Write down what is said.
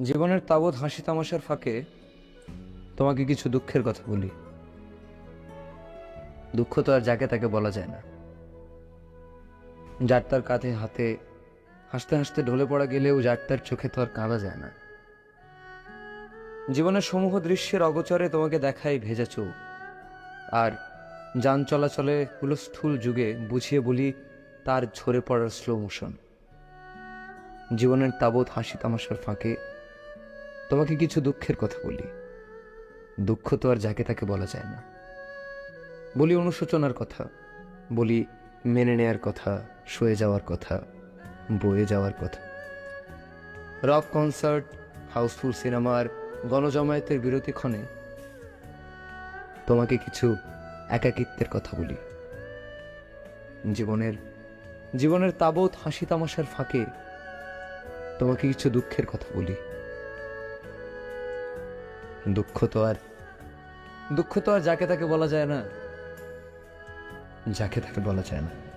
জীবনের তাবৎ হাসি তামাশার ফাঁকে তোমাকে কিছু দুঃখের কথা বলি। দুঃখ তো আর যাকে তাকে বলা যায় না। যার তার কাঁধে হাতে, হাসতে হাসতে ঢলে পড়া গেলেও যার তার চোখে তো আর কাঁদা যায় না। জীবনের সমূহ দৃশ্যের অগোচরে তোমাকে দেখাই ভেজা চোখ। আর যান চলাচলে হুলস্থুল যুগে বুঝিয়ে বলি, তার ঝরে পড়ার স্লো মোশন জীবনের তাবৎ হাসি তামাশার ফাঁকে তোমাকে কিছু দুঃখের কথা বলি। দুঃখ তো আর যাকে তাকে বলা যায় না। বলি অনুশোচনার কথা, বলি মেনে নেয়ার কথা সয়ে যাওয়ার কথা, বয়ে যাওয়ার কথা। রফ কনসার্ট, হাউসফুল সিনেমার গণজমায়েতের বিরতিক্ষণে তোমাকে কিছু একাকিত্বের কথা বলি। জীবনের জীবনের তাবৎ হাসি তামাশার ফাঁকে তোমাকে কিছু দুঃখের কথা বলি। দুঃখ তো আর। দুঃখ তো আর যাকে তাকে বলা যায় না। যাকে তাকে বলা যায় না।